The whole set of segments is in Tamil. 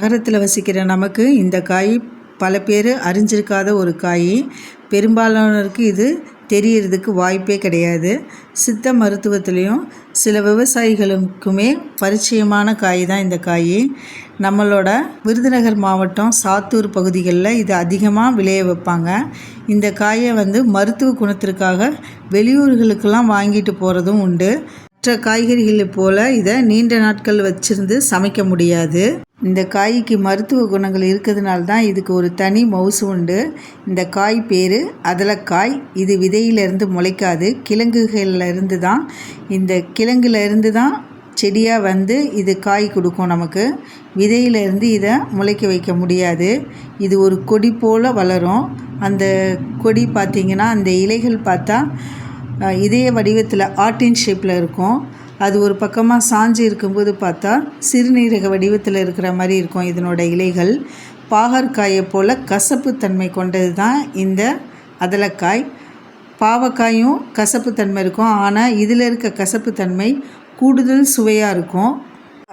நகரத்தில் வசிக்கிற நமக்கு இந்த காய் பல பேர் அறிஞ்சிருக்காத ஒரு காய். பெரும்பாலானோருக்கு இது தெரியறதுக்கு வாய்ப்பே கிடையாது. சித்த மருத்துவத்துலேயும் சில விவசாயிகளுக்குமே பரிச்சயமான காய் தான் இந்த காய். நம்மளோட விருதுநகர் மாவட்டம் சாத்தூர் பகுதிகளில் இது அதிகமாக விளைய வைப்பாங்க. இந்த காயை வந்து மருத்துவ குணத்திற்காக வெளியூர்களுக்கெல்லாம் வாங்கிட்டு போகிறதும் உண்டு. மற்ற காய்கறிகளை போல் இதை நீண்ட நாட்கள் வச்சிருந்து சமைக்க முடியாது. இந்த காய்க்கு மருத்துவ குணங்கள் இருக்கிறதுனால தான் இதுக்கு ஒரு தனி மவுசு உண்டு. இந்த காய் பேர் அதலக்காய். இது விதையிலிருந்து முளைக்காது. கிழங்குகளில் இருந்து தான். இந்த கிழங்குலேருந்து தான் செடியாக வந்து இது காய் கொடுக்கும் நமக்கு. விதையிலேருந்து இதை முளைக்க வைக்க முடியாது. இது ஒரு கொடி போல் வளரும். அந்த கொடி பார்த்திங்கன்னா அந்த இலைகள் பார்த்தா இதய வடிவத்தில் ஆர்டின் ஷேப்பில் இருக்கும். அது ஒரு பக்கமாக சாஞ்சு இருக்கும்போது பார்த்தா சிறுநீரக வடிவத்தில் இருக்கிற மாதிரி இருக்கும் இதனோட இலைகள். பாகற்காயை போல் கசப்புத்தன்மை கொண்டது தான் இந்த அதலக்காய். பாவக்காயும் கசப்புத்தன்மை இருக்கும். ஆனால் இதில் இருக்க கசப்புத்தன்மை கூடுதல் சுவையாக இருக்கும்.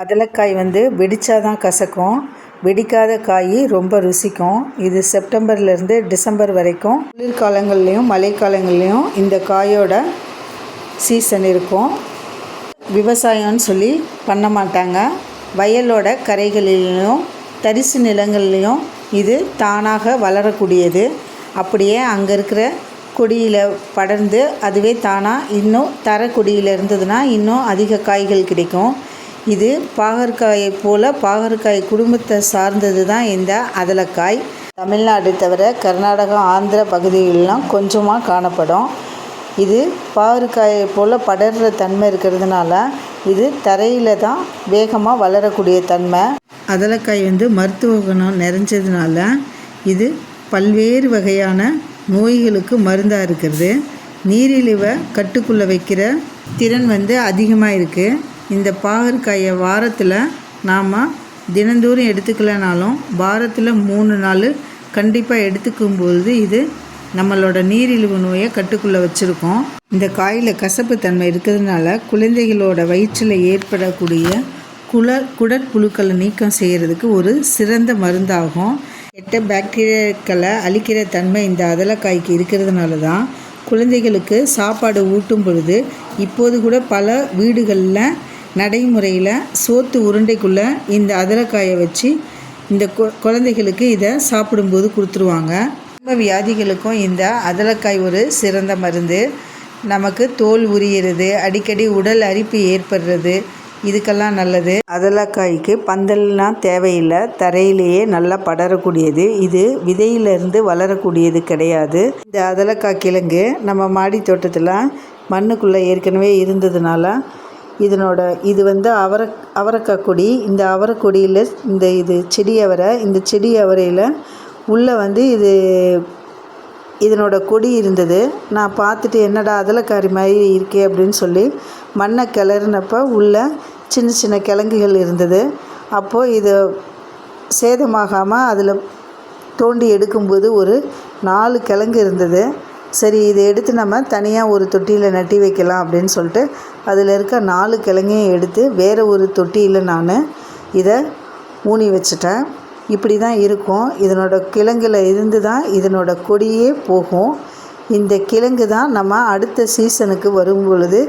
அதலக்காய் வந்து வெடித்தா தான் கசக்கும். வெடிக்காத காய் ரொம்ப ருசிக்கும். இது செப்டம்பர்லேருந்து டிசம்பர் வரைக்கும் குளிர்காலங்கள்லேயும் மழைக்காலங்கள்லேயும் இந்த காயோட சீசன் இருக்கும். விவசாயம்னு சொல்லி பண்ண மாட்டாங்க. வயலோட கரைகளிலும் தரிசு நிலங்கள்லேயும் இது தானாக வளரக்கூடியது. அப்படியே அங்கே இருக்கிற கொடியில் படர்ந்து அதுவே தானாக இன்னும் தர கொடியில் இருந்ததுன்னா இன்னும் அதிக காய்கள் கிடைக்கும். இது பாகற்காயை போல் பாகற்காய் குடும்பத்தை சார்ந்தது தான் இந்த அதலக்காய். தமிழ்நாடு தவிர கர்நாடகா ஆந்திர பகுதிகளெலாம் கொஞ்சமாக காணப்படும். இது பாகற்காயை போல் படர்ற தன்மை இருக்கிறதுனால இது தரையில் தான் வேகமாக வளரக்கூடிய தன்மை. அதலக்காய் வந்து மருத்துவ குணம் நிறைஞ்சதுனால இது பல்வேறு வகையான நோய்களுக்கு மருந்தாக இருக்கிறது. நீரிழிவை கட்டுக்குள்ளே வைக்கிற திறன் வந்து அதிகமாக இருக்குது இந்த பாகற்காயை வாரத்தில் நாம் தினந்தோறும் எடுத்துக்கலைனாலும் வாரத்தில் மூணு நாள் கண்டிப்பாக எடுத்துக்கும்போது இது நம்மளோட நீரிழிவு நோயை கட்டுக்குள்ளே வச்சுருக்கோம். இந்த காயில் கசப்பு தன்மை இருக்கிறதுனால குழந்தைகளோட வயிற்றில் ஏற்படக்கூடிய குளர் குடற்புழுக்களை நீக்கம் செய்கிறதுக்கு ஒரு சிறந்த மருந்தாகும். கெட்ட பாக்டீரியாக்களை அழிக்கிற தன்மை இந்த அதலக்காய்க்கு இருக்கிறதுனால தான் குழந்தைகளுக்கு சாப்பாடு ஊட்டும் பொழுது இப்போது கூட பல வீடுகளில் நடைமுறையில் சோத்து உருண்டைக்குள்ளே இந்த அதிரக்காயை வச்சு இந்த கு- குழந்தைகளுக்கு இதை சாப்பிடும்போது கொடுத்துருவாங்க. சர்ம வியாதிகளுக்கும் இந்த அதலக்காய் ஒரு சிறந்த மருந்து. நமக்கு தோல் உரியிறது அடிக்கடி உடல் அரிப்பு ஏற்படுறது இதுக்கெல்லாம் நல்லது. அதலக்காய்க்கு பந்தல்லாம் தேவையில்லை. தரையிலேயே நல்லா படரக்கூடியது. இது விதையிலிருந்து வளரக்கூடியது கிடையாது. இந்த அதலக்காய் கிழங்கு நம்ம மாடி தோட்டத்தில் மண்ணுக்குள்ளே ஏற்கனவே இருந்ததுனால இதனோட இது வந்து அவரை அவரைக்காய் கொடி இந்த அவரைக்கொடியில் இந்த இது செடி அவரை இந்த செடி அவரையில் உள்ளே வந்து இது இதனோட கொடி இருந்தது. நான் பார்த்துட்டு என்னடா அதலக்காரி மாதிரி இருக்கே அப்படின்னு சொல்லி மண்ணை கிளறினப்போ உள்ள சின்ன சின்ன கிழங்குகள் இருந்தது. அப்போது இது சேதமாகாமல் அதில் தோண்டி எடுக்கும்போது ஒரு நாலு கிழங்கு இருந்தது. சரி இதை எடுத்து நம்ம தனியாக ஒரு தொட்டியில் நட்டி வைக்கலாம் அப்படின்னு சொல்லிட்டு அதில் இருக்க நாலு கிழங்கையும் எடுத்து வேறு ஒரு தொட்டியில் நான் இதை ஊனி வச்சுட்டேன். இப்படி தான் இருக்கும். இதனோட கிழங்குல இருந்து தான் இதனோட கொடியே போகும். இந்த கிழங்கு தான் நம்ம அடுத்த சீசனுக்கு வரும் பொழுது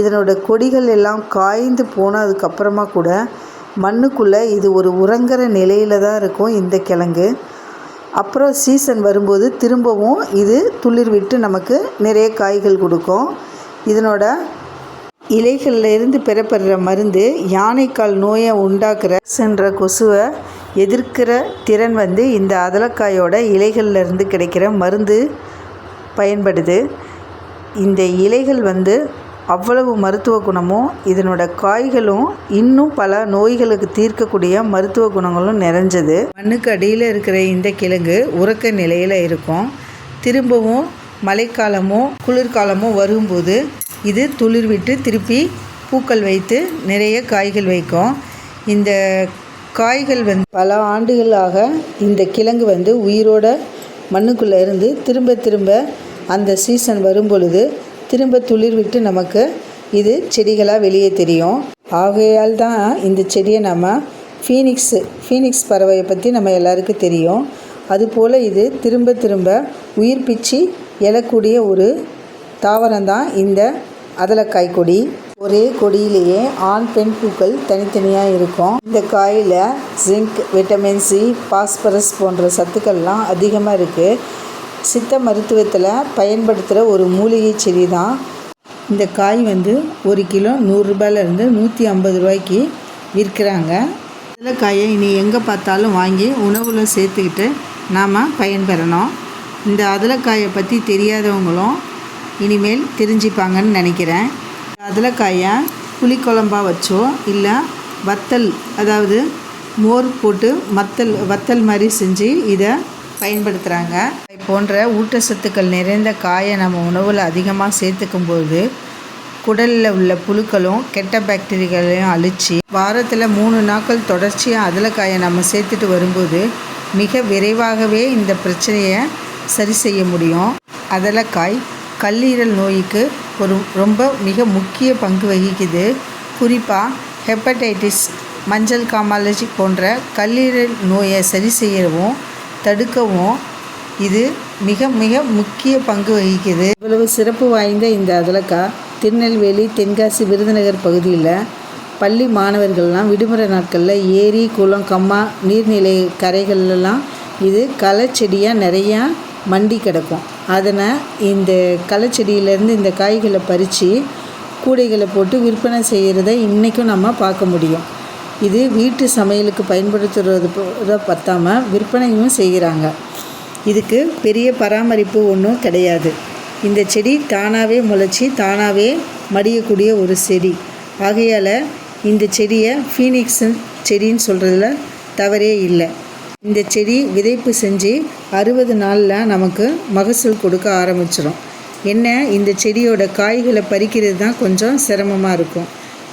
இதனோட கொடிகள் எல்லாம் காய்ந்து போனதுக்கப்புறமா கூட மண்ணுக்குள்ளே இது ஒரு உறங்குற நிலையில் தான் இருக்கும் இந்த கிழங்கு. அப்புறம் சீசன் வரும்போது திரும்பவும் இது துளிர் விட்டு நமக்கு நிறைய காய்கள் கொடுக்கும். இதனோட இலைகளிலிருந்து பெறப்படுற மருந்து யானைக்கால் நோயை உண்டாக்குற சென்ற கொசுவை எதிர்க்கிற திறன் வந்து இந்த அதலக்காயோட இலைகள்லேருந்து கிடைக்கிற மருந்து பயன்படுது. இந்த இலைகள் வந்து அவ்வளவு மருத்துவ குணமும் இதனோட காய்களும் இன்னும் பல நோய்களுக்கு தீர்க்கக்கூடிய மருத்துவ குணங்களும் நிறைஞ்சது. மண்ணுக்கு அடியில் இருக்கிற இந்த கிழங்கு உறக்க நிலையில் இருக்கும். திரும்பவும் மழைக்காலமோ குளிர்காலமோ வரும்போது இது துளிர் விட்டு திருப்பி பூக்கள் வைத்து நிறைய காய்கள் வைக்கும். இந்த காய்கள் வந்து பல ஆண்டுகளாக இந்த கிழங்கு வந்து உயிரோட மண்ணுக்குள்ளே இருந்து திரும்ப திரும்ப அந்த சீசன் வரும் பொழுது திரும்ப துளிர் விட்டு நமக்கு இது செடிகளாக வெளியே தெரியும். ஆகையால் தான் இந்த செடியை நம்ம ஃபீனிக்ஸு ஃபீனிக்ஸ் பறவையை பற்றி நம்ம எல்லாருக்கும் தெரியும். அதுபோல் இது திரும்ப திரும்ப உயிர் பிச்சு எழக்கூடிய ஒரு தாவரம் தான் இந்த அதலக்காய் கொடி. ஒரே கொடியிலேயே ஆண் பெண் பூக்கள் தனித்தனியாக இருக்கும். இந்த காயில் ஜிங்க் விட்டமின் சி பாஸ்பரஸ் போன்ற சத்துக்கள்லாம் அதிகமாக இருக்குது சித்த மருத்துவத்தில் பயன்படுத்துகிற ஒரு மூலிகை செடி தான் இந்த காய் வந்து ஒரு கிலோ நூறுரூபாயிலேருந்து நூற்றி ஐம்பது ரூபாய்க்கு விற்கிறாங்க. அதலக்காயை இனி எங்கே பார்த்தாலும் வாங்கி உணவில் சேர்த்துக்கிட்டு நாம் பயன்பெறணும். இந்த அதலக்காயை பற்றி தெரியாதவங்களும் இனிமேல் தெரிஞ்சுப்பாங்கன்னு நினைக்கிறேன். அதலக்காயை புளிக்குழம்பா வச்சோ இல்லை வத்தல் அதாவது மோர் போட்டு மத்தல் வத்தல் மாதிரி செஞ்சு இதை பயன்படுத்துகிறாங்க போன்ற ஊட்டச்சத்துக்கள் நிறைந்த காயை நம்ம உணவில் அதிகமாக சேர்த்துக்கும் போது குடலில் உள்ள புழுக்களும் கெட்ட பாக்டீரியாக்களையும் அழித்து வாரத்தில் மூணு நாட்கள் தொடர்ச்சியாக அதலக்காயை நம்ம சேர்த்துட்டு வரும்போது மிக விரைவாகவே இந்த பிரச்சனையை சரி செய்ய முடியும். அதலக்காய் கல்லீரல் நோய்க்கு ஒரு ரொம்ப மிக முக்கிய பங்கு வகிக்குது. குறிப்பாக ஹெப்படைட்டிஸ் மஞ்சள் காமாலஜி போன்ற கல்லீரல் நோயை சரி செய்யவும் தடுக்கவும் இது மிக மிக முக்கிய பங்கு வகிக்குது. இவ்வளவு சிறப்பு வாய்ந்த இந்த அதலக்கா திருநெல்வேலி தென்காசி விருதுநகர் பகுதியில் பள்ளி மாணவர்கள்லாம் விடுமுறை நாட்களில் ஏரி குளம் கம்மா நீர்நிலை கரைகள்லாம் இது களைச்செடியாக நிறையா மண்டி கிடக்கும். அதனை இந்த களைச்செடியிலேருந்து இந்த காய்களை பறித்து கூடைகளை போட்டு விற்பனை செய்கிறத இன்றைக்கும் நம்ம பார்க்க முடியும். இது வீட்டு சமையலுக்கு பயன்படுத்துறது பற்றாமல் விற்பனையும் செய்கிறாங்க. இதுக்கு பெரிய பராமரிப்பு ஒன்றும் கிடையாது. இந்த செடி தானாகவே முளைச்சி தானாகவே மடியக்கூடிய ஒரு செடி. ஆகையால் இந்த செடியை ஃபீனிக்ஸ் செடின்னு சொல்கிறதுல தவறே இல்லை. இந்த செடி விதைப்பு செஞ்சு அறுபது நாளில் நமக்கு மகசூல் கொடுக்க ஆரம்பிச்சிடும் என்ன? இந்த செடியோட காய்களை பறிக்கிறது தான் கொஞ்சம் சிரமமாக இருக்கும்.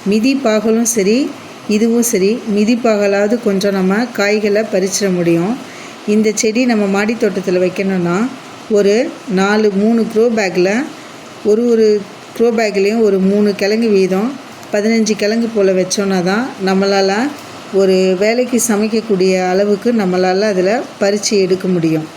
மிதி பாகலும் சரி இதுவும் சரி மிதிப்பாகலாவது கொஞ்சம் நம்ம காய்களை பறிச்சிட முடியும். இந்த செடி நம்ம மாடி தோட்டத்தில் வைக்கணும்னா ஒரு நாலு மூணு க்ரோ பேக்கில் ஒரு ஒரு க்ரோ பேக்லேயும் ஒரு மூணு கிழங்கு வீதம் பதினஞ்சு கிழங்கு போல் வச்சோன்னா தான் நம்மளால் ஒரு வேலைக்கு சமைக்கக்கூடிய அளவுக்கு நம்மளால் அதில் பறித்து எடுக்க முடியும்.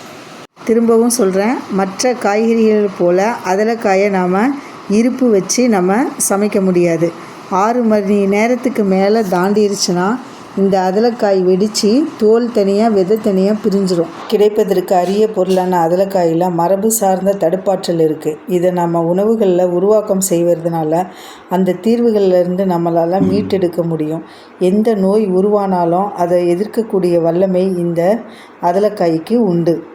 திரும்பவும் சொல்கிறேன் மற்ற காய்கறிகள் போல் அதலக்காயை நாம் இருப்பு வச்சு நம்ம சமைக்க முடியாது. ஆறு மணி நேரத்துக்கு மேலே தாண்டிருச்சுன்னா இந்த அதலக்காய் வெடித்து தோல் தனியாக விதை தனியாக பிரிஞ்சிடும் கிடைப்பதற்கு அரிய பொருளான அதலக்காயில் மரபு சார்ந்த தடுப்பாற்றல் இருக்குது இதை நம்ம உணவுகளில் உருவாக்கம் செய்வதனால அந்த தீர்வுகளிலிருந்து நம்மளால் மீட்டெடுக்க முடியும். எந்த நோய் உருவானாலும் அதை எதிர்க்கக்கூடிய வல்லமை இந்த அதலக்காய்க்கு உண்டு.